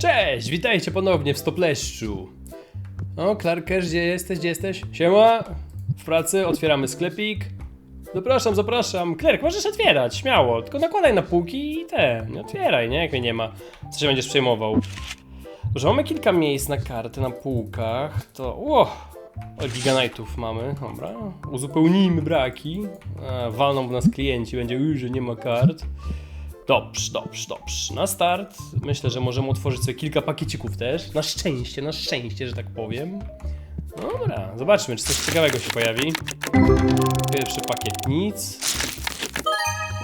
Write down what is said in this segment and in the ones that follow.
Cześć, witajcie ponownie w Stopleszczu. O, Clarker, gdzie jesteś, gdzie jesteś? Siema, w pracy, otwieramy sklepik. Zapraszam, zapraszam. Klerk, możesz otwierać, śmiało, tylko nakładaj na półki i te, nie otwieraj, nie, jak mnie nie ma. Co się będziesz przejmował? Że mamy kilka miejsc na karty, na półkach, to... Ło, o, mamy, dobra. Uzupełnijmy braki. A, walną w nas klienci, będzie, uj, że nie ma kart. Dobrze, dobrze, dobrze. Na start myślę, że możemy otworzyć sobie kilka pakiecików też. Na szczęście, na szczęście, że tak powiem. Dobra, zobaczmy, czy coś ciekawego się pojawi. Pierwszy pakiet nic.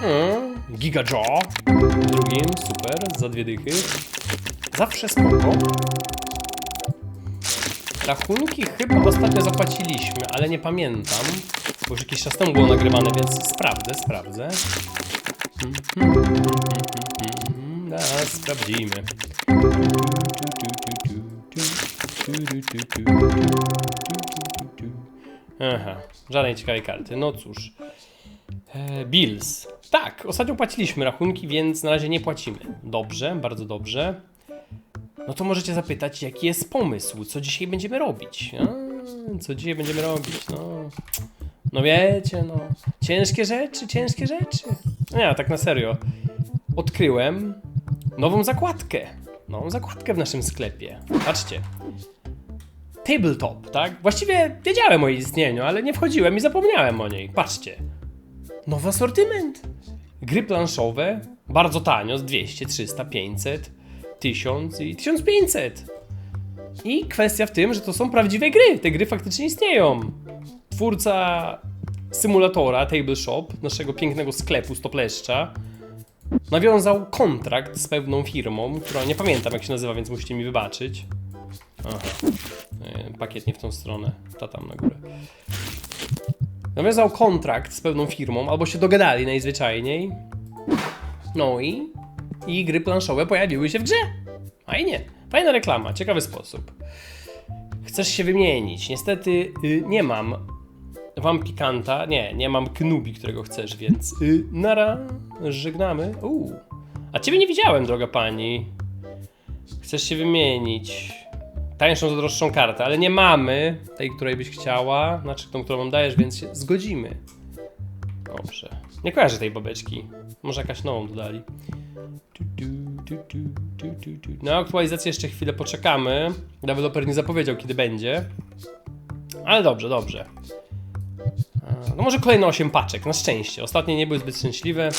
Mm, Giga Jaw. Drugim, super, za dwie dychy. Zawsze spoko. Rachunki chyba ostatnio zapłaciliśmy, ale nie pamiętam. Bo już jakiś czas temu było nagrywane, więc sprawdzę, sprawdzę. Zaraz sprawdzimy. Aha, żadnej ciekawej karty. No cóż. E, Bills. Tak, ostatnio płaciliśmy rachunki, więc na razie nie płacimy. Dobrze, bardzo dobrze. No to możecie zapytać, jaki jest pomysł, co dzisiaj będziemy robić? A, co dzisiaj będziemy robić? No, no wiecie, no. Ciężkie rzeczy, ciężkie rzeczy. Nie, tak na serio. Odkryłem nową zakładkę. Nową zakładkę w naszym sklepie. Patrzcie. Tabletop, tak? Właściwie wiedziałem o jej istnieniu, ale nie wchodziłem i zapomniałem o niej. Patrzcie. Nowy asortyment. Gry planszowe, bardzo tanio, z 200, 300, 500, 1000 i 1500. I kwestia w tym, że to są prawdziwe gry. Te gry faktycznie istnieją. Twórca symulatora Table Shop, naszego pięknego sklepu Stopleszcza, nawiązał kontrakt z pewną firmą, która nie pamiętam jak się nazywa, więc musicie mi wybaczyć. Aha, E, pakiet nie w tą stronę, ta tam na górę. Nawiązał kontrakt z pewną firmą, albo się dogadali najzwyczajniej. No i, i gry planszowe pojawiły się w grze. Fajnie, fajna reklama, ciekawy sposób. Chcesz się wymienić. Niestety y, nie mam Wampikanta, nie, nie mam Knubi, którego chcesz, więc y, nara, żegnamy. A ciebie nie widziałem, droga pani. Chcesz się wymienić. Tańszą za droższą kartę, ale nie mamy tej, której byś chciała, znaczy tą, którą nam dajesz, więc się zgodzimy. Dobrze. Nie kojarzę tej babeczki. Może jakaś nową dodali. Na aktualizację jeszcze chwilę poczekamy. Deweloper nie zapowiedział, kiedy będzie. Ale dobrze, dobrze. No może kolejne 8 paczek, na szczęście. Ostatnie nie były zbyt szczęśliwe.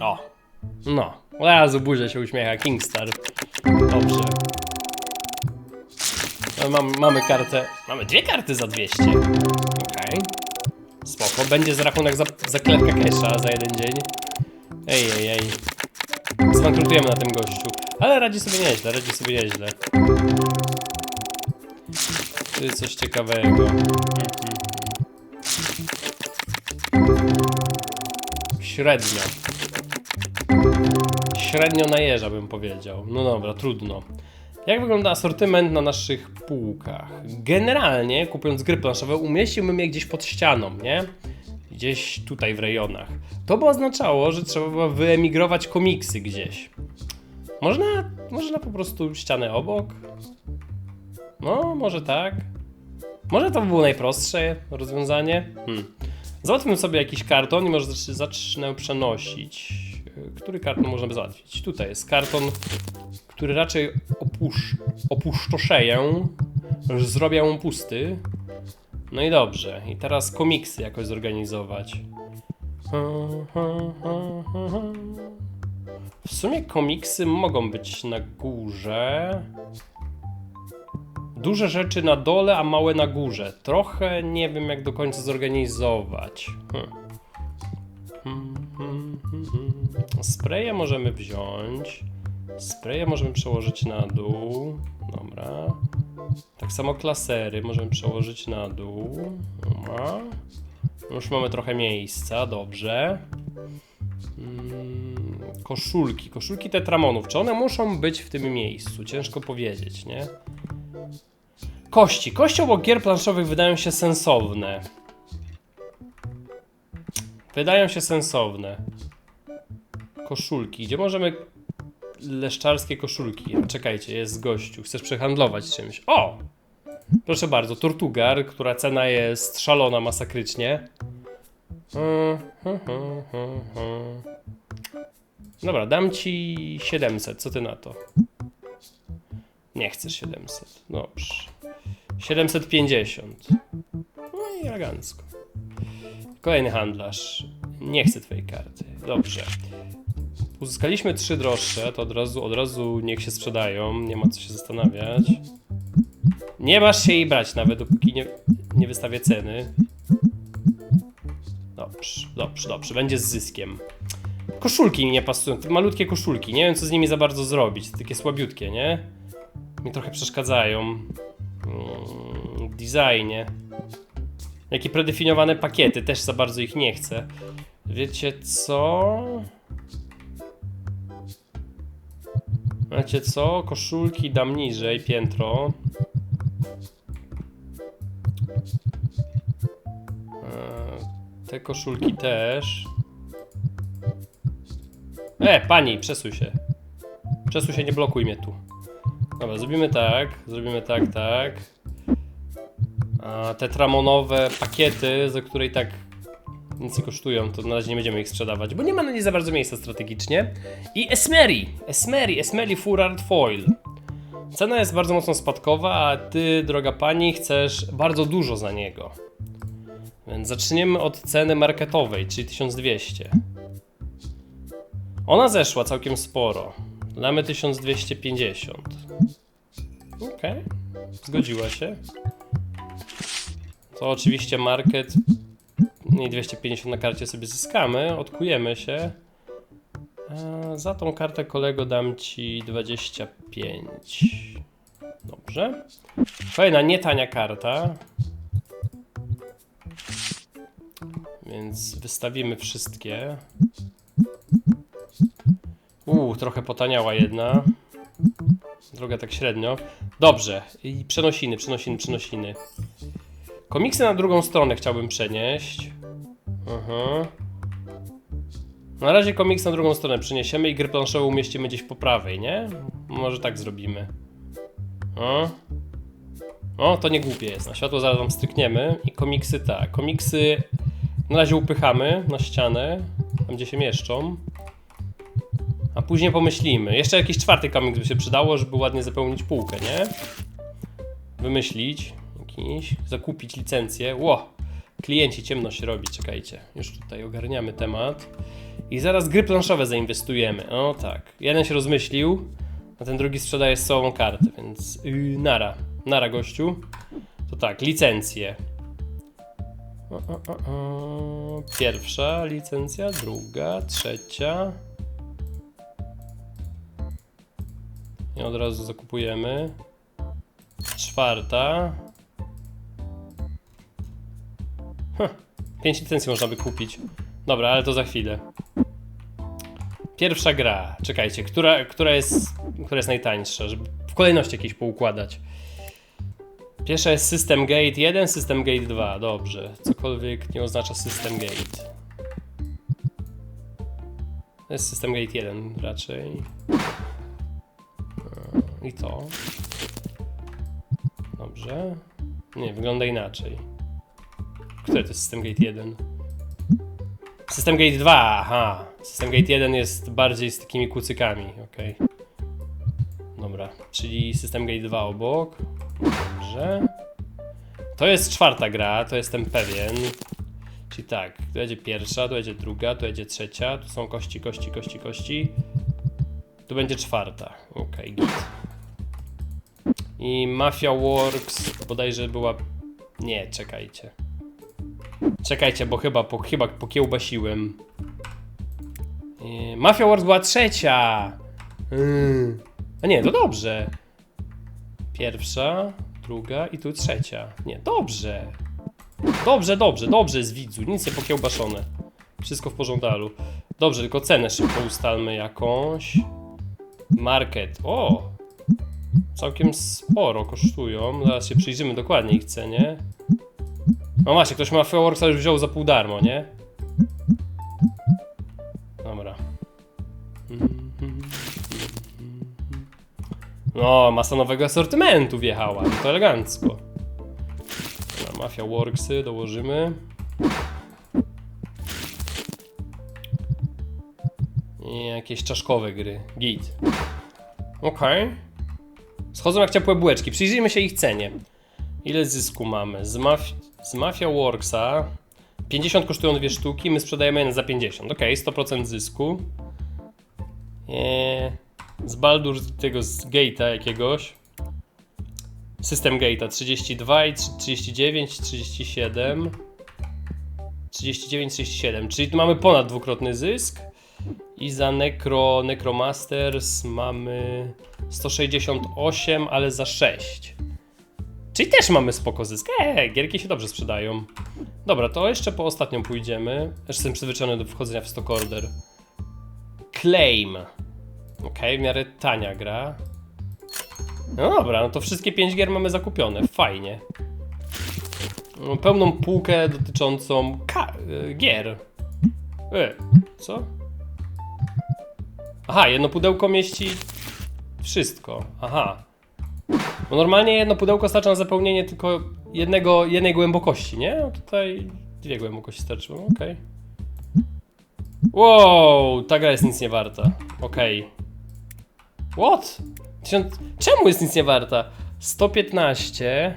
O, no. Od razu buzia się uśmiecha, Kingstar. Dobrze. No, mam, mamy kartę, mamy dwie karty za 200. Okej. Spoko, będzie z rachunek za, za klepkę za jeden dzień. Ej, ej, ej. Zbankrutujemy na tym gościu. Ale radzi sobie nieźle, radzi sobie nieźle. Jest coś ciekawego. Mhm. Średnio. Średnio na jeża bym powiedział. No dobra, trudno. Jak wygląda asortyment na naszych półkach? Generalnie, kupując gry planszowe, umieściłbym je gdzieś pod ścianą, nie? Gdzieś tutaj w rejonach. To by oznaczało, że trzeba było wyemigrować komiksy gdzieś. Można, można po prostu ścianę obok? No, może tak. Może to by było najprostsze rozwiązanie? Hmm. Załatwmy sobie jakiś karton i może zacz- zacznę przenosić. Yy, Który karton można by załatwić? Tutaj jest karton, który raczej opusz, opuszczoszeję, zrobię pusty. No i dobrze. I teraz komiksy jakoś zorganizować. W sumie komiksy mogą być na górze. Duże rzeczy na dole, a małe na górze. Trochę nie wiem, jak do końca zorganizować. Hmm. Hmm, hmm, hmm, hmm. Spreje możemy wziąć. Spreje możemy przełożyć na dół. Dobra. Tak samo klasery możemy przełożyć na dół. Dobra. Już mamy trochę miejsca, dobrze. Mm, koszulki. Koszulki tetramonów. Czy one muszą być w tym miejscu? Ciężko powiedzieć, nie? Kości. Kości obok gier planszowych wydają się sensowne. Wydają się sensowne. Koszulki. Gdzie możemy leszczarskie koszulki. Czekajcie, jest gościu. Chcesz przehandlować czymś. O! Proszę bardzo, Tortugar, która cena jest szalona masakrycznie. Dobra, dam ci 700. Co ty na to? Nie chcesz 700. Dobrze. 750. No i elegancko. Kolejny handlarz. Nie chcę twojej karty. Dobrze. Uzyskaliśmy trzy droższe, to od razu, od razu niech się sprzedają. Nie ma co się zastanawiać. Nie masz się jej brać nawet, dopóki nie, nie wystawię ceny. Dobrze, dobrze, dobrze. Będzie z zyskiem. Koszulki mi nie pasują, te malutkie koszulki. Nie wiem, co z nimi za bardzo zrobić. Takie słabiutkie, nie? Mi trochę przeszkadzają. Mm, designie. Jakie predefiniowane pakiety, też za bardzo ich nie chcę. Wiecie co? Wiecie co? Koszulki dam niżej, piętro. Eee, Te koszulki też. E, pani, przesuń się. Przesuń się, nie blokuj mnie tu. Dobra, zrobimy tak, zrobimy tak, tak. A te tramonowe pakiety, za które i tak nic nie kosztują, to na razie nie będziemy ich sprzedawać, bo nie ma na nie za bardzo miejsca strategicznie. I Esmeri, Esmeri, Esmeri Furard Foil. Cena jest bardzo mocno spadkowa, a ty, droga pani, chcesz bardzo dużo za niego. Więc zaczniemy od ceny marketowej, czyli 1200. Ona zeszła całkiem sporo. Damy 1250. Okej, zgodziła się. To oczywiście market i 250 na karcie sobie zyskamy, odkujemy się. E, Za tą kartę kolego dam ci 25. Dobrze. Kolejna nietania karta. Więc wystawimy wszystkie. Uuu, trochę potaniała jedna. Druga tak średnio. Dobrze. I przenosiny, przenosiny, przenosiny. Komiksy na drugą stronę chciałbym przenieść. Aha. Na razie komiks na drugą stronę przeniesiemy i gry planszową umieścimy gdzieś po prawej, nie? Może tak zrobimy. O. O, to nie głupie jest. Na światło zaraz wam strykniemy. I komiksy tak. Komiksy na razie upychamy na ścianę, tam gdzie się mieszczą. A później pomyślimy. Jeszcze jakiś czwarty komiks by się przydało, żeby ładnie zapełnić półkę, nie? Wymyślić jakiś, zakupić licencję. Ło! Klienci ciemność robi, czekajcie. Już tutaj ogarniamy temat. I zaraz gry planszowe zainwestujemy. O tak. Jeden się rozmyślił, a ten drugi sprzedaje z sobą kartę, więc yy, nara. Nara gościu. To tak, licencje. O, o, o, o. Pierwsza licencja, druga, trzecia. I od razu zakupujemy. Czwarta. Huh. Pięć licencji można by kupić. Dobra, ale to za chwilę. Pierwsza gra. Czekajcie, która, która, jest, która jest najtańsza? Żeby w kolejności jakieś poukładać. Pierwsza jest System Gate 1, System Gate 2. Dobrze. Cokolwiek nie oznacza System Gate. To jest System Gate 1 raczej. I to. Dobrze. Nie, wygląda inaczej. Który to jest System Gate 1? System Gate 2, aha. System Gate 1 jest bardziej z takimi kucykami, okej. Dobra, czyli System Gate 2 obok. Dobrze. To jest czwarta gra, to jestem pewien. Czyli tak, tu będzie pierwsza, tu będzie druga, tu będzie trzecia, tu są kości, kości, kości, kości. Tu będzie czwarta. Okej, git. I Mafia Works bodajże była... Nie, czekajcie. Czekajcie, bo chyba, po, chyba pokiełbasiłem. Yy, Mafia Wars była trzecia. Yy. A nie, to dobrze. Pierwsza, druga i tu trzecia. Nie, dobrze. Dobrze, dobrze, dobrze z widzu. Nic nie pokiełbaszone. Wszystko w porządku. Dobrze, tylko cenę szybko ustalmy jakąś. Market. O! Całkiem sporo kosztują. Zaraz się przyjrzymy dokładnie ich cenie. No właśnie, ktoś ma Fireworksa już wziął za pół darmo, nie? Dobra. No, masa nowego asortymentu wjechała, to elegancko. Dobra, Mafia Worksy dołożymy. I jakieś czaszkowe gry. Git. Okej. Schodzą jak ciepłe bułeczki. Przyjrzyjmy się ich cenie. Ile zysku mamy? Z, maf z Mafia Worksa 50 kosztują dwie sztuki, my sprzedajemy je za 50. Ok, 100% zysku. Eee, z Baldur tego z Gate'a jakiegoś. System Gate'a 32 i 39, 37. 39, 37, czyli tu mamy ponad dwukrotny zysk. I za Necro, Necromasters mamy 168, ale za 6. Czyli też mamy spoko zysk. Eee, gierki się dobrze sprzedają. Dobra, to jeszcze po ostatnią pójdziemy. Też jestem przyzwyczajony do wchodzenia w stock order. Claim. Okej, w miarę tania gra. No dobra, no to wszystkie 5 gier mamy zakupione. Fajnie. Pełną półkę dotyczącą y, gier. E, co? Aha, jedno pudełko mieści wszystko. Aha. Bo normalnie jedno pudełko starcza na zapełnienie tylko jednego, jednej głębokości, nie? A tutaj dwie głębokości starczyło, okej. Wow, ta gra jest nic nie warta. Okej. What? Tysiąc... Czemu jest nic nie warta? 115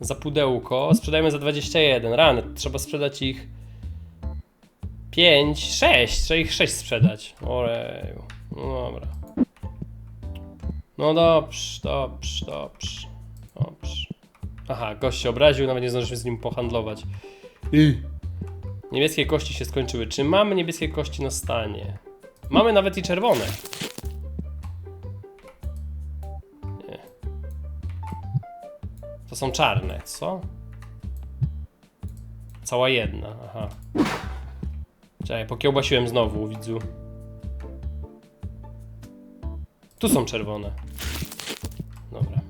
za pudełko, sprzedajemy za 21. Rany, trzeba sprzedać ich 5, 6, trzeba ich 6 sprzedać. Oreju. No dobra. No dobrze, dobrze, dobrze, dobrze. Aha, gość się obraził, nawet nie zdążyliśmy z nim pohandlować. Y. Niebieskie kości się skończyły. Czy mamy niebieskie kości na stanie? Mamy nawet i czerwone. Nie. To są czarne, co? Cała jedna, aha. Czekaj, pokiełbasiłem znowu, widzu. Tu są czerwone. Dobra.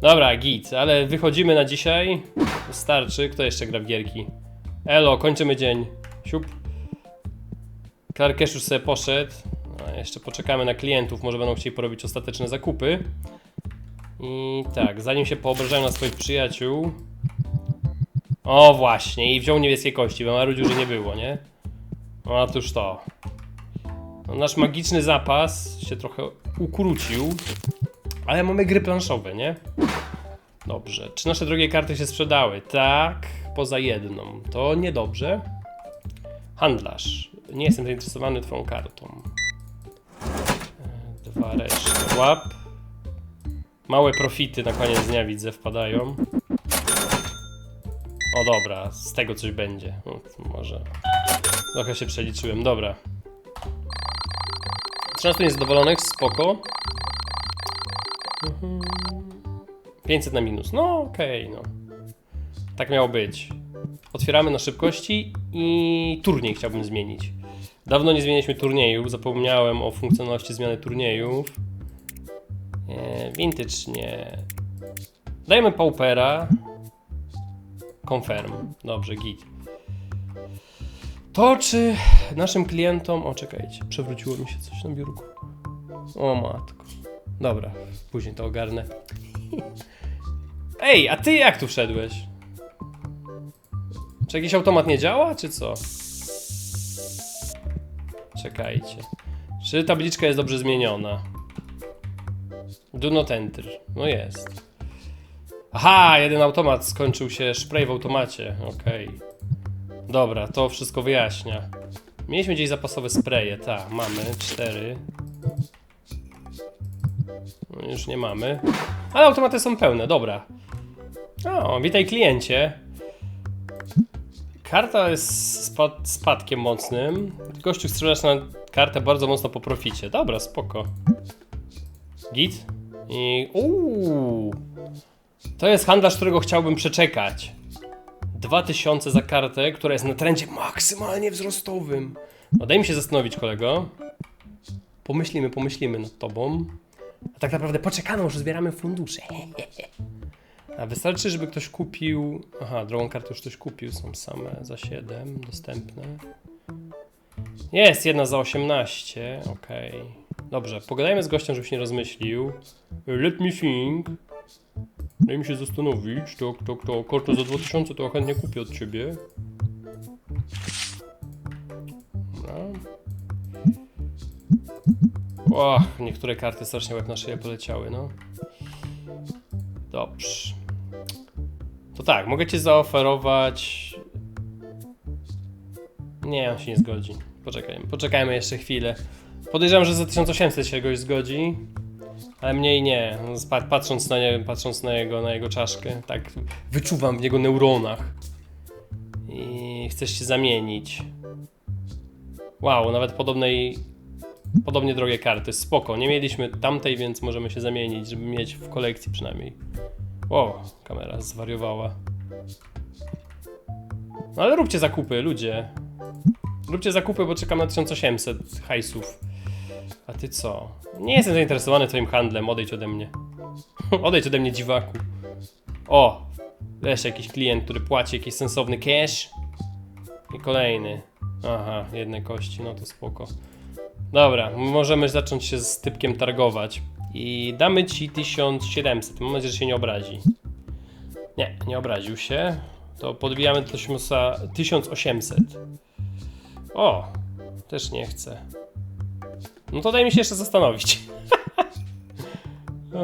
Dobra, git, ale wychodzimy na dzisiaj. Starczy. Kto jeszcze gra w gierki? Elo, kończymy dzień. Siup. Karkesz już sobie poszedł. A jeszcze poczekamy na klientów, może będą chcieli porobić ostateczne zakupy. I tak, zanim się poobrażają na swoich przyjaciół. O właśnie, i wziął niebieskie kości, bo marudził, że nie było, nie? No otóż to. No, nasz magiczny zapas się trochę ukrócił, ale mamy gry planszowe, nie? Dobrze. Czy nasze drogie karty się sprzedały? Tak, poza jedną. To niedobrze. Handlarz. Nie jestem zainteresowany twoją kartą. E, Dwa reszty. Łap. Małe profity na koniec dnia widzę wpadają. O dobra, z tego coś będzie. Może. Trochę się przeliczyłem, dobra. 13 niezadowolonych, spoko. Mhm. 500 na minus. No okej, no. Tak miało być. Otwieramy na szybkości i turniej chciałbym zmienić. Dawno nie zmieniliśmy turniejów, zapomniałem o funkcjonalności zmiany turniejów. Nie, vintage nie. Dajemy Paupera. Confirm. Dobrze, git. To czy naszym klientom... O, czekajcie, przewróciło mi się coś na biurku. O matko. Dobra, później to ogarnę. Ej, a ty jak tu wszedłeś? Czy jakiś automat nie działa, czy co? Czekajcie. Czy tabliczka jest dobrze zmieniona? Do not enter. No jest. Aha, jeden automat skończył się spray w automacie. Okej. Dobra, to wszystko wyjaśnia. Mieliśmy gdzieś zapasowe spraye, tak, mamy cztery. No, już nie mamy. Ale automaty są pełne, dobra. O, witaj kliencie. Karta jest spad spadkiem mocnym. Gościu strzelasz na kartę bardzo mocno po proficie. Dobra, spoko. Git. I... Uuu. To jest handlarz, którego chciałbym przeczekać. 2000 za kartę, która jest na trendzie maksymalnie wzrostowym. No daj mi się zastanowić, kolego. Pomyślimy, pomyślimy nad tobą. A tak naprawdę poczekamy, już zbieramy fundusze. A wystarczy, żeby ktoś kupił. Aha, drugą kartę już ktoś kupił, są same za 7 dostępne. Jest, jedna za 18, okej. Dobrze, pogadajmy z gościem, żeby się nie rozmyślił. Let me think. Daj mi się zastanowić. Tak, tak, tak. Kartę za 2000 to chętnie kupię od ciebie. Och, niektóre karty strasznie łeb na szyję poleciały, no. Dobrze. To tak, mogę ci zaoferować... Nie, on się nie zgodzi. Poczekajmy, poczekajmy jeszcze chwilę. Podejrzewam, że za 1800 się goś zgodzi. Ale mniej nie. Pa- Patrząc na, nie, patrząc na jego, na jego czaszkę, tak wyczuwam w niego neuronach. I chcesz się zamienić. Wow, nawet podobnej. Podobnie drogie karty. Spoko. Nie mieliśmy tamtej, więc możemy się zamienić, żeby mieć w kolekcji przynajmniej. O, kamera zwariowała. No ale róbcie zakupy, ludzie. Róbcie zakupy, bo czekam na 1800 hajsów. A ty co? Nie jestem zainteresowany twoim handlem, odejdź ode mnie. odejdź ode mnie, dziwaku. O! Jeszcze jakiś klient, który płaci jakiś sensowny cash. I kolejny. Aha, jedne kości, no to spoko. Dobra, możemy zacząć się z typkiem targować. I damy ci 1700. Mam nadzieję, że się nie obrazi. Nie, nie obraził się. To podbijamy do 1800. O! Też nie chcę. No to daj mi się jeszcze zastanowić. Eee,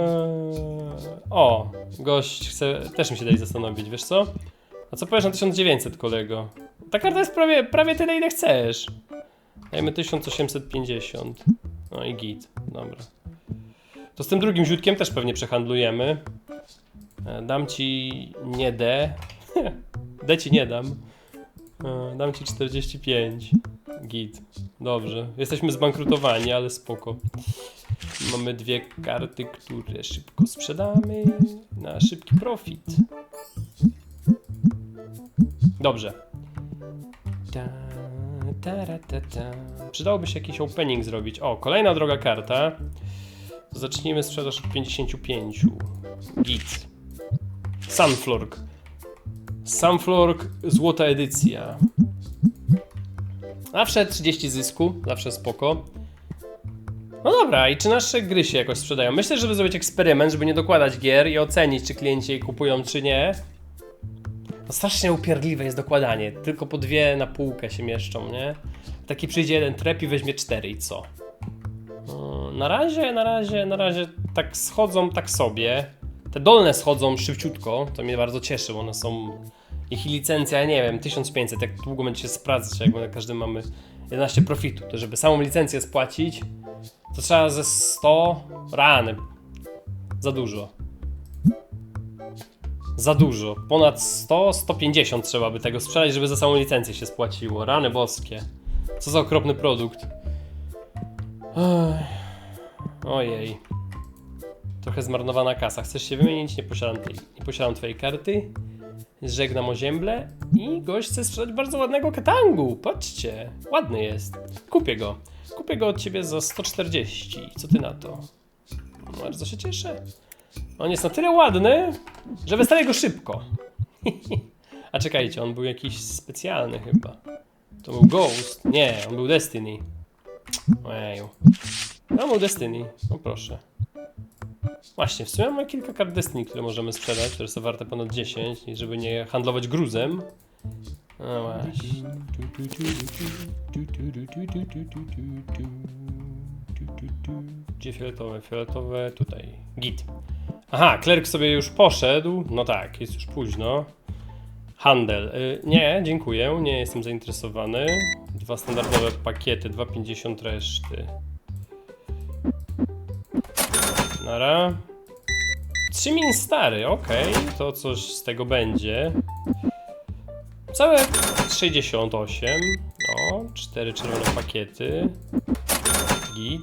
o, gość chce też mi się dać zastanowić, wiesz co? A co powiesz na 1900, kolego? Ta karta jest prawie, prawie tyle, ile chcesz. Dajmy 1850. No i git, dobra. To z tym drugim źródkiem też pewnie przehandlujemy. E, Dam ci nie D. D ci nie dam. E, Dam ci 45. Git. Dobrze. Jesteśmy zbankrutowani, ale spoko. Mamy dwie karty, które szybko sprzedamy na szybki profit. Dobrze. Ta, tara, ta, ta. Przydałoby się jakiś opening zrobić. O, kolejna droga karta. Zacznijmy sprzedaż od 55. Git. Sunflork. Sunflork, złota edycja. Zawsze 30 zysku, zawsze spoko. No dobra, i czy nasze gry się jakoś sprzedają? Myślę, żeby zrobić eksperyment, żeby nie dokładać gier i ocenić, czy klienci je kupują, czy nie. No strasznie upierdliwe jest dokładanie. Tylko po dwie na półkę się mieszczą, nie? Taki przyjdzie jeden trep i weźmie cztery i co? No, Na razie, na razie, na razie tak schodzą tak sobie. Te dolne schodzą szybciutko, to mnie bardzo cieszy, one są... Ich licencja, ja nie wiem, 1500, jak długo będzie się sprawdzać, jak na każdym mamy 11 profitu, to żeby samą licencję spłacić, to trzeba ze 100 rany. Za dużo. Za dużo. Ponad 100, 150 trzeba by tego sprzedać, żeby za samą licencję się spłaciło. Rany boskie. Co za okropny produkt. Ojej. Trochę zmarnowana kasa. Chcesz się wymienić? Nie posiadam, tej, nie posiadam twojej karty. Żegnam o ziemble. I gość chce sprzedać bardzo ładnego katangu. Patrzcie. Ładny jest. Kupię go. Kupię go od ciebie za 140. Co ty na to? Bardzo się cieszę. On jest na tyle ładny, że wystawię go szybko. A czekajcie, on był jakiś specjalny chyba. To był Ghost. Nie, on był Destiny. Ojeju. No, był Destiny. No proszę. Właśnie, w sumie mamy kilka kart Destiny, które możemy sprzedać, które są warte ponad 10, i żeby nie handlować gruzem. No właśnie. Gdzie fioletowe? Fioletowe tutaj. Git. Aha, klerk sobie już poszedł. No tak, jest już późno. Handel. Y, nie, dziękuję, nie jestem zainteresowany. Dwa standardowe pakiety, 2,50 reszty. Nara. 3 min stary, okej, to coś z tego będzie. Całe 68. O, 4 czerwone pakiety. Git.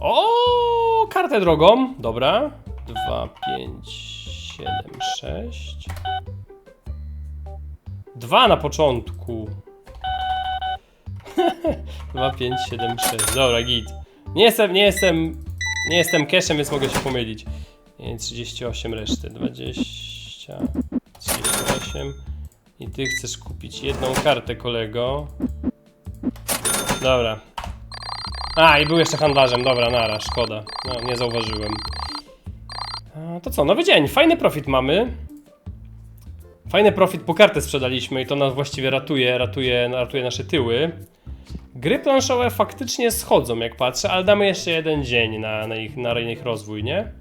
O, kartę drogą. Dobra. 2, 5, 7, 6. Dwa na początku. 2, 5, 7, 6. Dobra, git. Nie jestem, nie jestem, nie jestem cashem, więc mogę się pomylić. Nie, 38 reszty. 20, 38. I ty chcesz kupić jedną kartę, kolego. Dobra. A, i był jeszcze handlarzem, dobra, nara, szkoda. No, nie zauważyłem. A, to co, nowy dzień, fajny profit mamy. Fajny profit po kartę sprzedaliśmy i to nas właściwie ratuje, ratuje, ratuje nasze tyły. Gry planszowe faktycznie schodzą, jak patrzę, ale damy jeszcze jeden dzień na, na, ich, na ich rozwój, nie?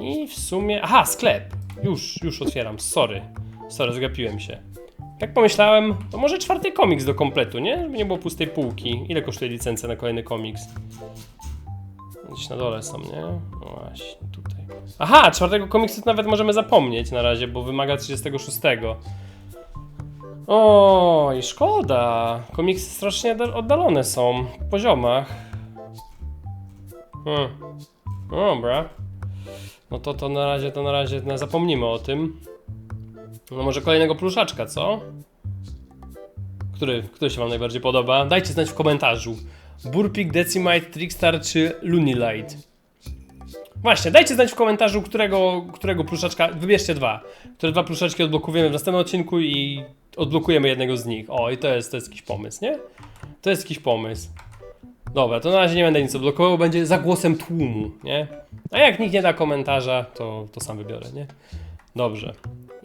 I w sumie. Aha, sklep! Już, już otwieram, sorry. Sorry, zgapiłem się. Jak pomyślałem, to może czwarty komiks do kompletu, nie? Żeby nie było pustej półki. Ile kosztuje licencja na kolejny komiks? Gdzieś na dole są, nie? No właśnie, tutaj. Aha, czwartego komiksu nawet możemy zapomnieć na razie, bo wymaga 36. O, i szkoda. Komiksy strasznie oddal- oddalone są w poziomach. Hmm. Dobra. No to to na razie, to na razie no, zapomnimy o tym. No może kolejnego pluszaczka, co? Który, który się wam najbardziej podoba? Dajcie znać w komentarzu. Burpik, Decimite, Trickstar czy Lunilight? Właśnie, dajcie znać w komentarzu, którego, którego pluszaczka. Wybierzcie dwa. Które dwa pluszaczki odblokujemy w następnym odcinku i odblokujemy jednego z nich. O, i to jest, to jest jakiś pomysł, nie? To jest jakiś pomysł. Dobra, to na razie nie będę nic odblokował, będzie za głosem tłumu, nie? A jak nikt nie da komentarza, to, to sam wybiorę, nie? Dobrze.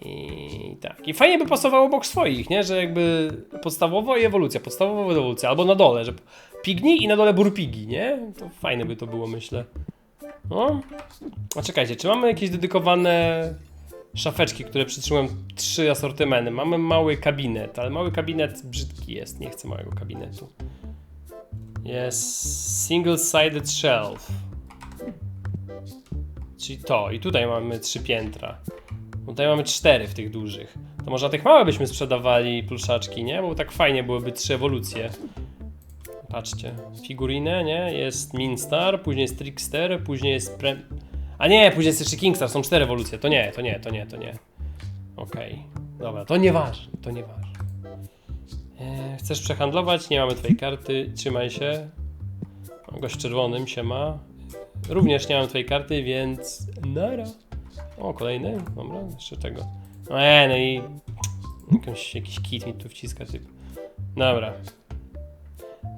I tak. I fajnie by pasowało obok swoich, nie? Że jakby podstawowo i ewolucja, podstawowo i ewolucja, albo na dole, że pigni i na dole burpigi, nie? To fajne by to było, myślę. No. A czekajcie, czy mamy jakieś dedykowane szafeczki, które przytrzymują trzy asortymenty? Mamy mały kabinet, ale mały kabinet brzydki jest, nie chcę małego kabinetu. Jest single-sided shelf. Czyli to, i tutaj mamy trzy piętra. Tutaj mamy cztery w tych dużych. To może na tych małe byśmy sprzedawali pluszaczki, nie? Bo tak fajnie byłyby trzy ewolucje. Patrzcie, figurinę, nie? Jest Minstar, później jest Trickster, później jest Pre... A nie, później jest jeszcze Kingstar, są cztery ewolucje. To nie, to nie, to nie, to nie. Okej, dobra, to nieważne, to nieważne. Eee, chcesz przehandlować? Nie mamy twojej karty, trzymaj się. O, Gość czerwonym się ma. Również nie mam twojej karty, więc nara. O, kolejny? Dobra, jeszcze tego. No, e, no i jakiś kit mi tu wciska typ. Dobra.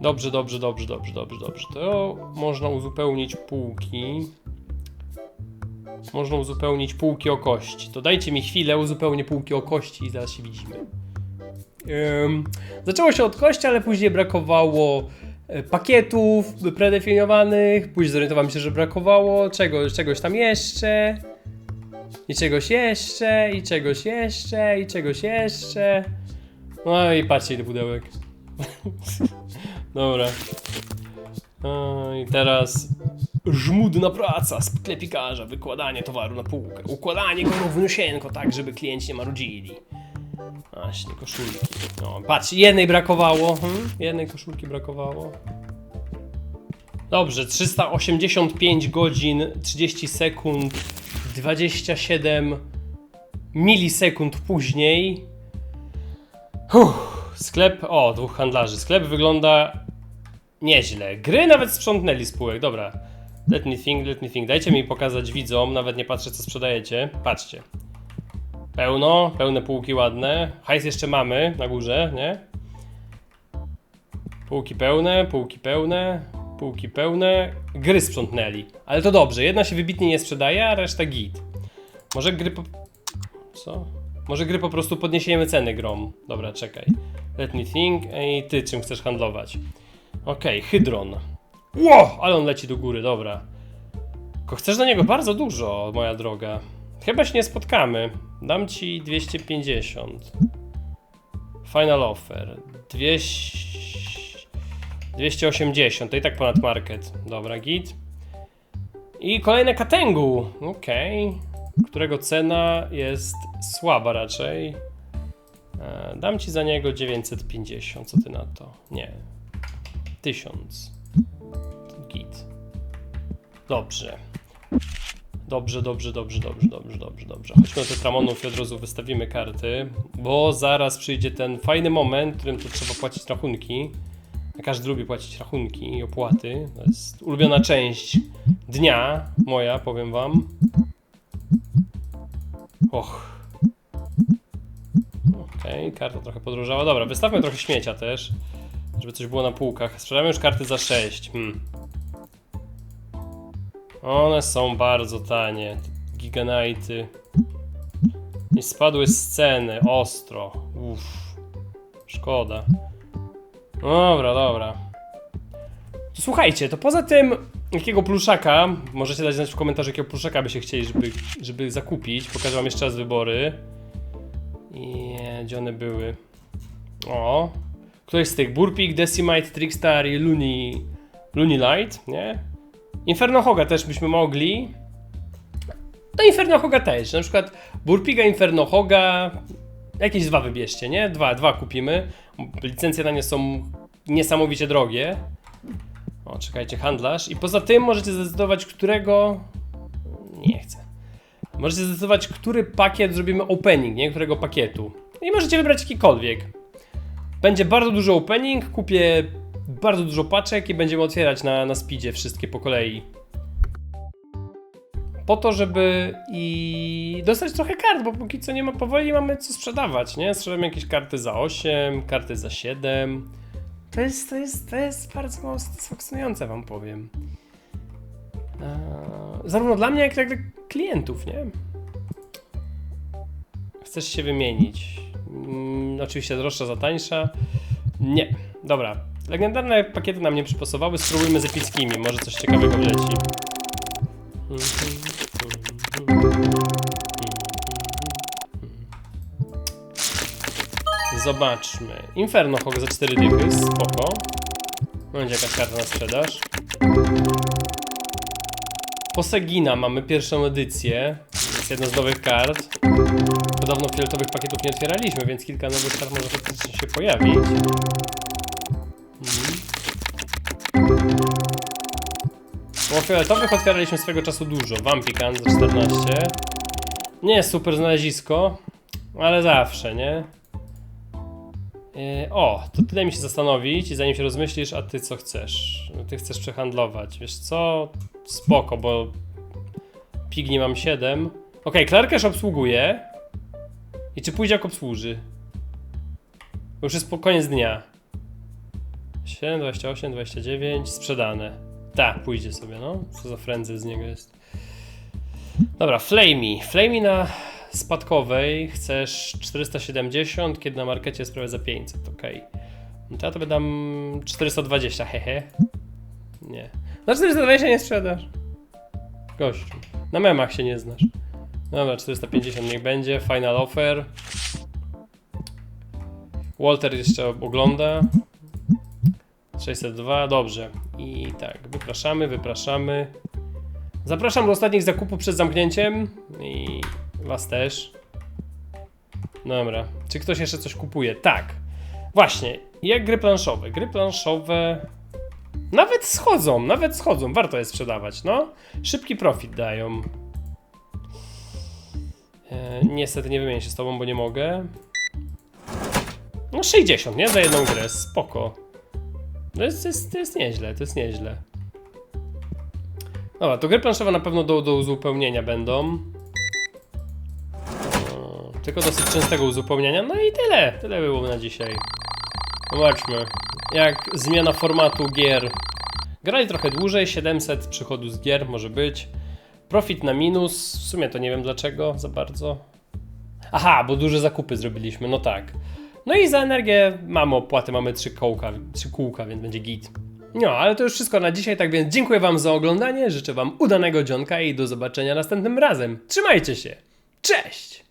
Dobrze, dobrze, dobrze, dobrze, dobrze, dobrze. To można uzupełnić półki. Można uzupełnić półki o kości. To dajcie mi chwilę, uzupełnię półki o kości i zaraz się widzimy. Ym, zaczęło się od kości, ale później brakowało e, pakietów predefiniowanych. Później zorientowałem się, że brakowało czegoś, czegoś tam jeszcze. I czegoś jeszcze, i czegoś jeszcze, i czegoś jeszcze. No i patrzcie ile pudełek. Dobra. No i teraz żmudna praca sklepikarza, wykładanie towaru na półkę, układanie go równiusieńko tak, żeby klienci nie marudzili. Właśnie, koszulki. No, patrz, jednej brakowało. Hmm? Jednej koszulki brakowało. Dobrze, 385 godzin, 30 sekund, 27 milisekund później. Sklep, o, dwóch handlarzy. Sklep wygląda nieźle. Gry nawet sprzątnęli spółek, dobra. Let me think, let me think. Dajcie mi pokazać widzom, nawet nie patrzę co sprzedajecie. Patrzcie. Pełno, pełne półki ładne. Hajs jeszcze mamy na górze, nie? Półki pełne, półki pełne, półki pełne. Gry sprzątnęli. Ale to dobrze, jedna się wybitnie nie sprzedaje, a reszta git. Może gry po... Co? Może gry po prostu podniesiemy ceny grom. Dobra, czekaj. Let me think. Ej, ty czym chcesz handlować? Okej, Hydron. Ło! Ale on leci do góry, dobra. Tylko chcesz do niego bardzo dużo, moja droga. Chyba się nie spotkamy. Dam ci 250. Final offer. 200... 280, to i tak ponad market. Dobra, git. I kolejne Katengu. Okej. Którego cena jest słaba raczej. E, Dam ci za niego 950. Co ty na to? Nie. 1000. Git. Dobrze. Dobrze, dobrze, dobrze, dobrze, dobrze, dobrze, dobrze. Chodźmy do tych Ramonów i od razu wystawimy karty, bo zaraz przyjdzie ten fajny moment, w którym to trzeba płacić rachunki. Każdy lubi płacić rachunki i opłaty. To jest ulubiona część dnia moja, powiem wam. Och. Okej, karta trochę podróżała. Dobra, wystawmy trochę śmiecia też. Żeby coś było na półkach. Sprzedamy już karty za 6. Hmm. One są bardzo tanie. Giganajty. I spadły z ceny. Ostro. Uff. Szkoda. Dobra, dobra. To słuchajcie, to poza tym, jakiego pluszaka, możecie dać znać w komentarzu, jakiego pluszaka by się chcieli, żeby, żeby zakupić. Pokażę wam jeszcze raz wybory. I gdzie one były? O, któryś z tych, Burpik, Decimite, Trickstar i Looney, Looney Light, nie? Inferno Hoga też byśmy mogli. No Inferno Hoga też, na przykład Burpiga, Inferno Hoga, jakieś dwa wybierzcie, nie? Dwa, dwa kupimy. Licencje na nie są niesamowicie drogie. O, czekajcie, handlarz. I poza tym możecie zdecydować, którego... Nie chcę. Możecie zdecydować, który pakiet zrobimy opening, nie? Którego pakietu. I możecie wybrać jakikolwiek. Będzie bardzo dużo opening, kupię bardzo dużo paczek i będziemy otwierać na, na speedzie wszystkie po kolei. Po to, żeby i dostać trochę kart, bo póki co nie ma powoli, mamy co sprzedawać, nie? Sprzedamy jakieś karty za 8, karty za 7. To jest, to jest, to jest bardzo satysfakcjonujące, wam powiem. Eee, zarówno dla mnie, jak i dla klientów, nie? Chcesz się wymienić. Oczywiście droższa za tańsza. Nie. Dobra. Legendarne pakiety nam nie przypasowały. Spróbujmy z epickimi. Może coś ciekawego wleci. Zobaczmy. Inferno Hog za 4 dychy. Spoko. Będzie jakaś karta na sprzedaż. Posegina mamy pierwszą edycję. Jest jedna z nowych kart. Podobno fioletowych pakietów nie otwieraliśmy, więc kilka nowych kart może się pojawić. Mhm. Bo fioletowych otwieraliśmy swego czasu dużo. Vampikan za 14. Nie jest super znalezisko, ale zawsze, nie? Yy, o, to tyle mi się zastanowić i zanim się rozmyślisz, a ty co chcesz? No, Ty chcesz przehandlować. Wiesz co? Spoko, bo pigni mam 7. Okej, Clarkesz obsługuje. I czy pójdzie jak obsłuży? Bo już jest po koniec dnia. 7, 28, 29, sprzedane. Tak, pójdzie sobie, no. Co za frędzy z niego jest. Dobra, Flamey. Flamey na spadkowej chcesz 470, kiedy na markecie jest prawie za 500, ok. No to ja tobie dam 420, hehe. Nie. Na 420 nie sprzedasz. Gościu. Na memach się nie znasz. Dobra, 450 niech będzie. Final offer. Walter jeszcze ogląda. 602, dobrze. I tak, wypraszamy, wypraszamy. Zapraszam do ostatnich zakupów przed zamknięciem. I was też. Dobra. Czy ktoś jeszcze coś kupuje? Tak. Właśnie. Jak gry planszowe? Gry planszowe. Nawet schodzą, nawet schodzą. Warto je sprzedawać, no. Szybki profit dają. E, niestety nie wymienię się z tobą, bo nie mogę. No 60, nie? Za jedną grę, spoko. To jest, to jest, to jest nieźle, to jest nieźle. Dobra, to gry planszowe na pewno do, do uzupełnienia będą. Tylko dosyć częstego uzupełniania. No i tyle, tyle było na dzisiaj. Zobaczmy, jak zmiana formatu gier. Grali trochę dłużej, 700 przychodu z gier może być. Profit na minus, w sumie to nie wiem dlaczego za bardzo. Aha, bo duże zakupy zrobiliśmy, no tak. No i za energię mamy opłaty, mamy trzy kołka, trzy kółka, więc będzie git. No, ale to już wszystko na dzisiaj, tak więc dziękuję wam za oglądanie, życzę wam udanego dzionka i do zobaczenia następnym razem. Trzymajcie się, cześć!